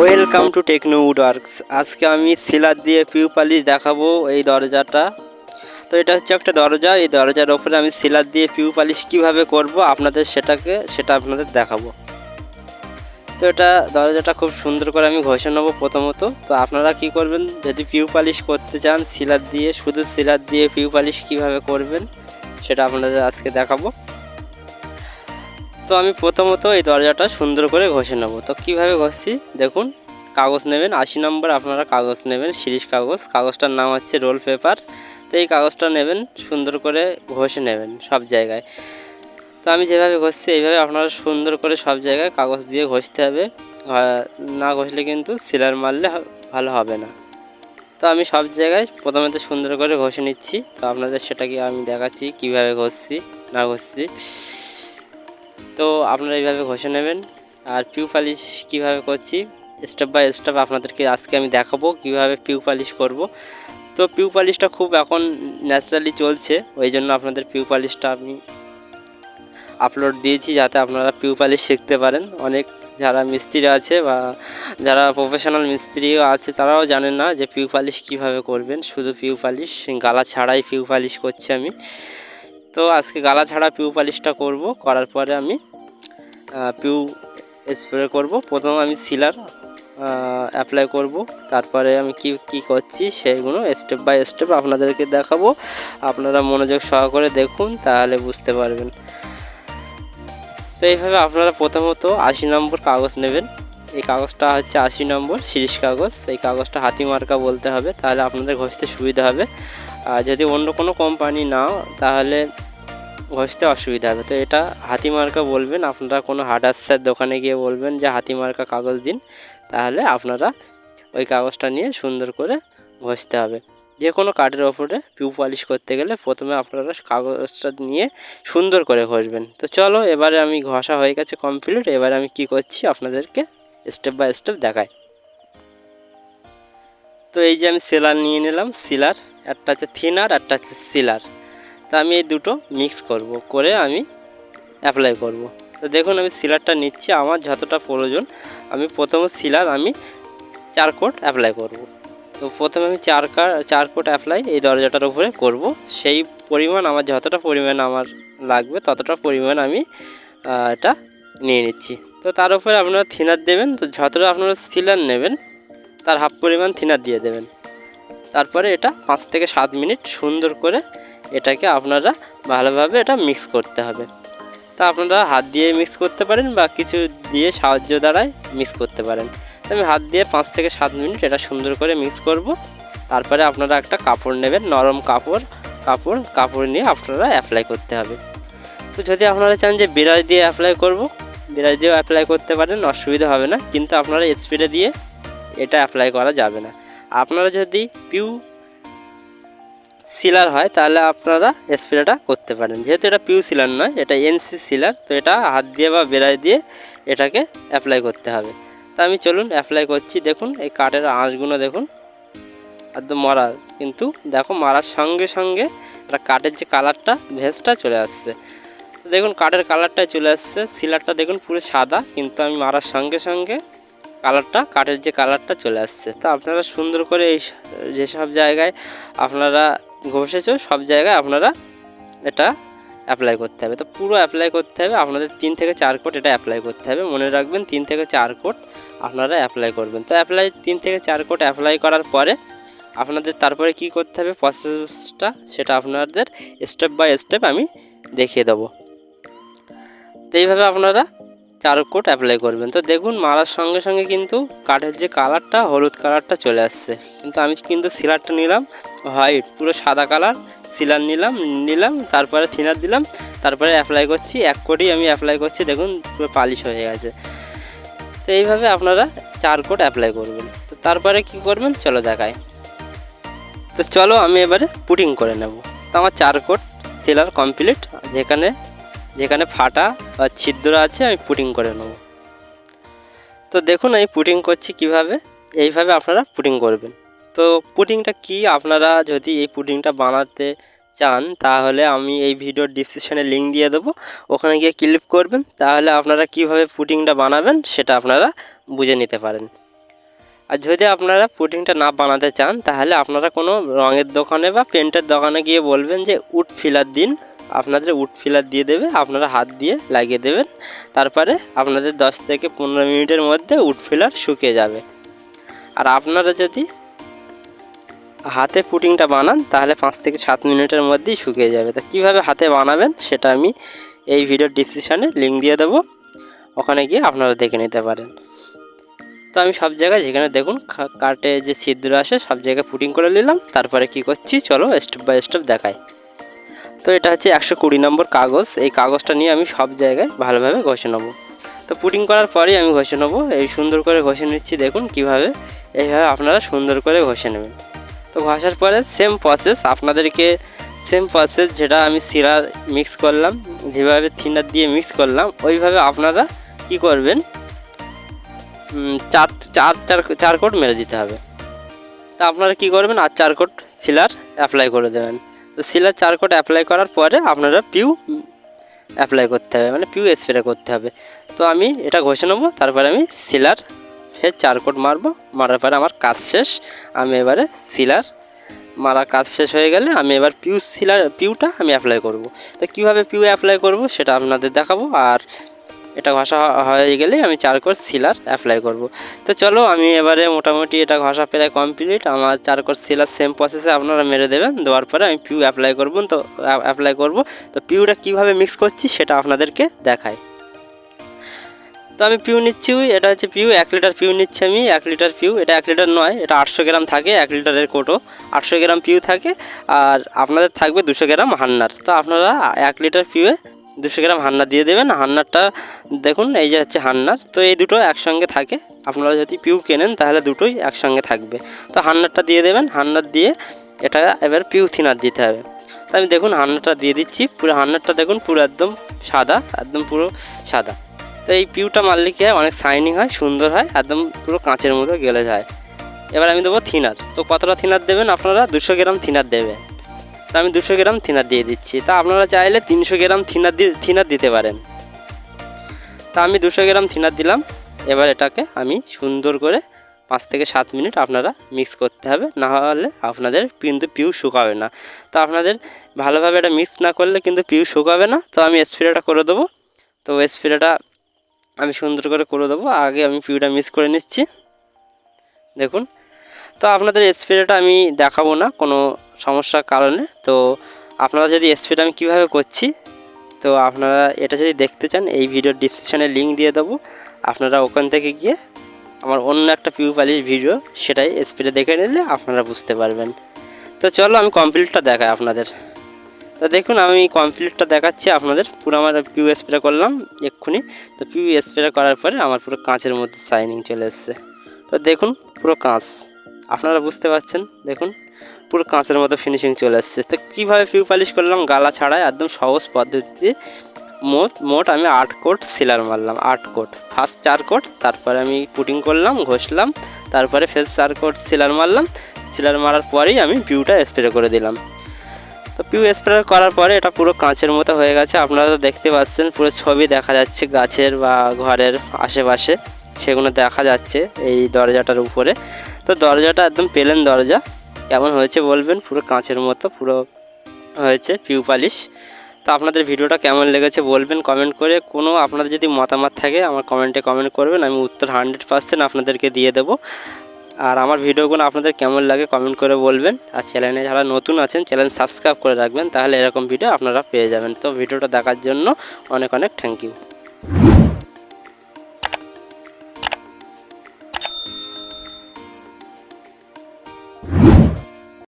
Welcome to techno উডওয়ার্কস আজকে আমি সিলার দিয়ে পিউ পালিশ দেখাবো এই দরজাটা। তো এটা হচ্ছে একটা দরজা। এই দরজার ওপরে আমি সিলার দিয়ে পিউ পালিশ কীভাবে করব, আপনাদের সেটাকে, সেটা আপনাদের দেখাবো। তো এটা দরজাটা খুব সুন্দর করে আমি ঘষে নেব প্রথমত। তো আপনারা কি করবেন, যদি পিউ পালিশ করতে চান, সিলার দিয়ে, শুধু সিলার দিয়ে পিউ পালিশ কীভাবে করবেন, সেটা আপনাদের আজকে দেখাবো। তো আমি প্রথমত এই দরজাটা সুন্দর করে ঘষে নেব। তো কীভাবে ঘষছি? দেখুন, কাগজ নেবেন, আশি নম্বর আপনারা কাগজ নেবেন শিরিষ কাগজ। কাগজটার নাম হচ্ছে রোল পেপার। তো এই কাগজটা নেবেন, সুন্দর করে ঘষে নেবেন সব জায়গায়। তো আমি যেভাবে ঘষছি, এইভাবে আপনারা সুন্দর করে সব জায়গায় কাগজ দিয়ে ঘষতে হবে। না ঘষলে কিন্তু সিলার মারলে ভালো হবে না। তো আমি সব জায়গায় প্রথমে তো সুন্দর করে ঘষে নিচ্ছি। তো আপনাদের সেটাকে আমি দেখাচ্ছি কীভাবে ঘষছি, না ঘষছি। তো আপনারা এইভাবে ঘষে নেবেন। আর পিউ পালিশ কীভাবে করছি স্টেপ বাই স্টেপ আপনাদেরকে আজকে আমি দেখাবো কীভাবে পিউ পালিশ করব। তো পিউ পালিশটা খুব এখন ন্যাচারালি চলছে, ওই জন্য আপনাদের পিউ পালিশটা আমি আপলোড দিয়েছি যাতে আপনারা পিউ পালিশ শিখতে পারেন। অনেক যারা মিস্ত্রি আছে বা যারা প্রফেশনাল মিস্ত্রিও আছে, তারাও জানেন না যে পিউ পালিশ কীভাবে করবেন। শুধু পিউ পালিশ, গালা ছাড়াই পিউ পালিশ করছি আমি। তো আজকে গালা ছাড়া পিউ পালিশটা করব, করার পরে আমি পিউ স্প্রে করব। প্রথম আমি সিলার অ্যাপ্লাই করব। তারপরে আমি কি কি করছি সেইগুলো স্টেপ বাই স্টেপ আপনাদেরকে দেখাবো। আপনারা মনোযোগ সহকারে দেখুন, তাহলে বুঝতে পারবেন। তো এইভাবে আপনারা প্রথমত আশি নম্বর কাগজ নেবেন। এই কাগজটা হচ্ছে আশি নম্বর শিরিষ কাগজ। এই কাগজটা হাতি মার্কা বলতে হবে, তাহলে আপনাদের ঘষতে সুবিধা হবে। আর যদি অন্য কোনো কোম্পানি নাও, তাহলে ঘষতে অসুবিধা হবে। তো এটা হাতি মার্কা বলবেন, আপনারা কোনো হার্ডার্সের দোকানে গিয়ে বলবেন যে, হাতি মার্কা কাগজ দিন। তাহলে আপনারা ওই কাগজটা নিয়ে সুন্দর করে ঘষতে হবে। যে কোনো কাঠের ওপরে পিউ পালিশ করতে গেলে প্রথমে আপনারা কাগজটা নিয়ে সুন্দর করে ঘষবেন। তো চলো, এবারে আমি ঘষা হয়ে গেছে কমপ্লিট এবারে আমি কি করছি আপনাদেরকে স্টেপ বাই স্টেপ দেখাই। তো এই যে আমি সিলার নিয়ে নিলাম সিলার একটা হচ্ছে থিনার একটা হচ্ছে সিলার তো আমি এই দুটো মিক্স করব, করে আমি অ্যাপ্লাই করব। তো দেখুন আমি সিলারটা নিচ্ছি, আমার যতটা প্রয়োজন, আমি প্রথমে সিলার আমি চার কোট অ্যাপ্লাই করব। তো প্রথমে আমি চার চার কোট অ্যাপ্লাই এই দরজাটার উপরে করব। সেই পরিমাণ আমার যতটা পরিমাণ আমার লাগবে, ততটা পরিমাণ আমি এটা নিয়ে নিচ্ছি। তো তার উপরে আপনারা থিনার দেবেন, তো যতটা আপনারা সিলার নেবেন, তার হাফ পরিমাণ থিনার দিয়ে দেবেন। তারপরে এটা পাঁচ থেকে সাত মিনিট সুন্দর করে এটাকে আপনারা ভালোভাবে এটা মিক্স করতে হবে। তা আপনারা হাত দিয়ে মিক্স করতে পারেন বা কিছু দিয়ে সাহায্য দ্বারায় মিক্স করতে পারেন। তো আমি হাত দিয়ে পাঁচ থেকে সাত মিনিট এটা সুন্দর করে মিক্স করব। তারপরে আপনারা একটা কাপড় নেবেন, নরম কাপড় কাপড় কাপড় নিয়ে আপনারা অ্যাপ্লাই করতে হবে। তো যদি আপনারা চান যে বিরাজ দিয়ে অ্যাপ্লাই করব বিরাজ দিয়েও অ্যাপ্লাই করতে পারেন, অসুবিধা হবে না। কিন্তু আপনারা স্প্রে দিয়ে এটা অ্যাপ্লাই করা যাবে না। আপনারা যদি পিউ সিলার হয়, তাহলে আপনারা স্প্রেটা করতে পারেন। যেহেতু এটা পিউ সিলার নয়, এটা এনসি সিলার, তো এটা হাত দিয়ে বা বেড়াই দিয়ে এটাকে অ্যাপ্লাই করতে হবে। তো আমি চলুন অ্যাপ্লাই করছি, দেখুন এই কাঠের আঁশগুলো দেখুন। একদম মরা, কিন্তু দেখো মারার সঙ্গে সঙ্গে এটা কাঠের যে কালারটা, ভেজটা চলে আসছে। দেখুন কাঠের কালারটাই চলে আসছে, সিলারটা দেখুন পুরো সাদা, কিন্তু আমি মারার সঙ্গে সঙ্গে কালারটা, কাঠের যে কালারটা চলে আসছে। তো আপনারা সুন্দর করে এই যেসব জায়গায় আপনারা ঘষেছো, সব জায়গায় আপনারা এটা অ্যাপ্লাই করতে হবে। তো পুরো অ্যাপ্লাই করতে হবে, আপনাদের তিন থেকে চার কোট এটা অ্যাপ্লাই করতে হবে। মনে রাখবেন, তিন থেকে চার কোট আপনারা অ্যাপ্লাই করবেন। তো অ্যাপ্লাই তিন থেকে চার কোট অ্যাপ্লাই করার পরে আপনাদের তারপরে কি করতে হবে? প্রসেসটা সেটা আপনাদের স্টেপ বাই স্টেপ আমি দেখিয়ে দেবো। তো এইভাবে আপনারা চার কোট অ্যাপ্লাই করবেন। তো দেখুন মারার সঙ্গে সঙ্গে কিন্তু কাঠের যে কালারটা হলুদ কালারটা চলে আসছে। কিন্তু আমি কিন্তু সিলারটা নিলাম হোয়াইট পুরো সাদা কালার সিলার নিলাম নিলাম, তারপরে থিনার দিলাম, তারপরে অ্যাপ্লাই করছি, এক কোটি আমি অ্যাপ্লাই করছি, দেখুন, পুরো পালিশ হয়ে গেছে। তো এইভাবে আপনারা চার কোট অ্যাপ্লাই করবেন। তো তারপরে কি করবেন? চলো দেখায় তো চলো, আমি এবারে পুটিং করে নেব। তো আমার চার কোট সিলার কমপ্লিট যেখানে যেখানে ফাটা বা ছিদ্র আছে, আমি পুটিং করে নেব। তো দেখুন, আমি পুটিং করছি কীভাবে? এইভাবে আপনারা পুটিং করবেন। তো পুটিংটা কি? আপনারা যদি এই পুটিংটা বানাতে চান, তাহলে আমি এই ভিডিওর ডিসক্রিপশানে লিঙ্ক দিয়ে দেবো। ওখানে গিয়ে ক্লিক করবেন, তাহলে আপনারা কীভাবে পুটিংটা বানাবেন, সেটা আপনারা বুঝে নিতে পারেন। আর যদি আপনারা পুটিংটা না বানাতে চান, তাহলে আপনারা কোনো রঙের দোকানে বা পেন্টের দোকানে গিয়ে বলবেন যে উড ফিলার দিন আপনাদের উড ফিলার দিয়ে দেবে, আপনারা হাত দিয়ে লাগিয়ে দেবেন। তারপরে আপনাদের দশ থেকে পনেরো মিনিটের মধ্যে উড ফিলার শুকিয়ে যাবে। আর আপনারা যদি হাতে পুটিংটা বানান, তাহলে পাঁচ থেকে সাত মিনিটের মধ্যেই শুকিয়ে যাবে। তো কীভাবে হাতে বানাবেন, সেটা আমি এই ভিডিওর ডিসক্রিপশানে লিঙ্ক দিয়ে দেবো। ওখানে গিয়ে আপনারা দেখে নিতে পারেন। তো আমি সব জায়গায় যেখানে দেখুন কার্টে যে ছিদ্র আসে, সব জায়গায় পুটিং করে নিলাম। তারপরে কি করছি, চলো স্টেপ বাই স্টেপ দেখাই। তো এটা হচ্ছে একশো কুড়ি নম্বর কাগজ। এই কাগজটা নিয়ে আমি সব জায়গায় ভালোভাবে ঘষে নেব। তো পুটিং করার পরেই আমি ঘষে নেব। এই সুন্দর করে ঘষে নিচ্ছি, দেখুন কীভাবে। এইভাবে আপনারা সুন্দর করে ঘষে নেবেন। তো ঘষার পরে সেম প্রসেস আপনাদেরকে সেম প্রসেস যেটা আমি সিরার মিক্স করলাম, যেভাবে থিনার দিয়ে মিক্স করলাম, ওইভাবে আপনারা কি করবেন? চার চার চার চার কোট মেরে দিতে হবে। তা আপনারা কি করবেন? আর চার কোট সিলার অ্যাপ্লাই করে দেবেন। তো সিলার চার কোট অ্যাপ্লাই করার পরে আপনারা পিউ অ্যাপ্লাই করতে হবে মানে পিউ স্প্রে করতে হবে। তো আমি এটা ঘষে নেব, তারপরে আমি সিলার ফের চার কোট মারবো, মারার পরে আমার কাজ শেষ। আমি এবারে সিলার মারা কাজ শেষ হয়ে গেলে আমি এবার পিউ সিলার পিউটা আমি অ্যাপ্লাই করব। তো কীভাবে পিউ অ্যাপ্লাই করব সেটা আপনাদের দেখাবো, আর এটা ঘষা হয়ে গেলে আমি চার কোট সিলার অ্যাপ্লাই করব। তো চলো আমি এবারে মোটামুটি এটা ঘষা প্রায় কমপ্লিট আমার চার কোট সিলার সেম প্রসেসে আপনারা মেরে দেবেন। দেওয়ার পরে আমি পিউ অ্যাপ্লাই করব। তো অ্যাপ্লাই করব। তো পিউটা কীভাবে মিক্স করছি সেটা আপনাদেরকে দেখাই। তো আমি পিউ নিচ্ছি, এটা হচ্ছে পিউ এক লিটার পিউ নিচ্ছি আমি। এক লিটার পিউ এটা এক লিটার নয়, এটা আটশো গ্রাম থাকে এক লিটারের কোটো আটশো গ্রাম পিউ থাকে। আর আপনাদের থাকবে দুশো গ্রাম হান্নার। তো আপনারা এক লিটার পিউয়ে দুশো গ্রাম হান্নার দিয়ে দেবেন। হান্নারটা দেখুন, এই যে হচ্ছে হান্নার। তো এই দুটো একসঙ্গে থাকে। আপনারা যদি পিউ কেনেন, তাহলে দুটোই একসঙ্গে থাকবে। তো হান্নারটা দিয়ে দেবেন। হান্নার দিয়ে এটা এবার পিউ থিনার দিতে হবে। তো আমি দেখুন, হান্নারটা দিয়ে দিচ্ছি। পুরো হান্নারটা দেখুন, পুরো একদম সাদা, একদম পুরো সাদা। তো এই পিউটা মারলে কী হয়? অনেক শাইনিং হয়, সুন্দর হয়, একদম পুরো কাঁচের মতো গেলে যায়। এবার আমি দেবো থিনার। তো কতটা থিনার দেবেন আপনারা? দুশো গ্রাম থিনার দেবেন তো আমি দুশো গ্রাম থিনার দিয়ে দিচ্ছি। তা আপনারা চাইলে তিনশো গ্রাম থিনার দিয়ে থিনার দিতে পারেন। তা আমি দুশো গ্রাম থিনার দিলাম। এবার এটাকে আমি সুন্দর করে পাঁচ থেকে সাত মিনিট আপনারা মিক্স করতে হবে। না হলে আপনাদের কিন্তু পিউ শুকাবে না। তো আপনাদের ভালোভাবে এটা মিক্স না করলে কিন্তু পিউ শুকাবে না। তো আমি স্প্রেটা করে দেবো। তো স্প্রেটা আমি সুন্দর করে করে দেবো। আগে আমি পিউটা মিক্স করে নিচ্ছি। দেখুন। তো আপনাদের স্প্রেটা আমি দেখাবো না। কোনো সমস্যার কারণে, তো আপনারা যদি স্প্রেটা আমি কীভাবে করছি, তো আপনারা এটা যদি দেখতে চান, এই ভিডিওর ডিসক্রিপশানে লিঙ্ক দিয়ে দেবো। আপনারা ওখান থেকে গিয়ে আমার অন্য একটা পিউ পালিশ ভিডিও সেটাই স্প্রে দেখে নিলে আপনারা বুঝতে পারবেন। তো চলো আমি কমপ্লিটটা দেখাই আপনাদের। তো দেখুন, আমি কমপ্লিটটা দেখাচ্ছি আপনাদের। পুরো আমার পিউ স্প্রে করলাম এক্ষুনি। তো পিউ স্প্রে করার পরে আমার পুরো কাঁচের মধ্যে শাইনিং চলে এসছে। তো দেখুন, পুরো কাঁচ। আপনারা বুঝতে পারছেন? দেখুন পুরো কাঁচের মতো ফিনিশিং চলে এসছে তো কীভাবে পিউ পালিশ করলাম? গালা ছাড়াই একদম সহজ পদ্ধতিতে। মোট মোট আমি আট কোট সিলার মারলাম, আট কোট। ফার্স্ট চার কোট, তারপরে আমি পুটিং করলাম, ঘষলাম, তারপরে ফের চার কোট সিলার মারলাম। সিলার মারার পরেই আমি পিউটা স্প্রে করে দিলাম। তো পিউ স্প্রে করার পরে এটা পুরো কাঁচের মতো হয়ে গেছে। আপনারা তো দেখতে পাচ্ছেন, পুরো ছবি দেখা যাচ্ছে গাছের বা ঘরের আশেপাশে। সেগুলো দেখা যাচ্ছে এই দরজাটার উপরে। তো দরজাটা একদম পেলেন দরজা। কেমন হয়েছে বলবেন? পুরো কাঁচের মতো, পুরো হয়েছে পিউ পালিশ তো আপনাদের ভিডিওটা কেমন লেগেছে বলবেন কমেন্ট করে। কোনো আপনাদের যদি মতামত থাকে, আমার কমেন্টে কমেন্ট করবেন। আমি উত্তর হান্ড্রেড পার্সেন্ট আপনাদেরকে দিয়ে দেবো। আর আমার ভিডিওগুলো আপনাদের কেমন লাগে কমেন্ট করে বলবেন। আর চ্যানেলে যারা নতুন আছেন চ্যানেল সাবস্ক্রাইব করে রাখবেন। তাহলে এরকম ভিডিও আপনারা পেয়ে যাবেন। তো ভিডিওটা দেখার জন্য অনেক অনেক থ্যাংক ইউ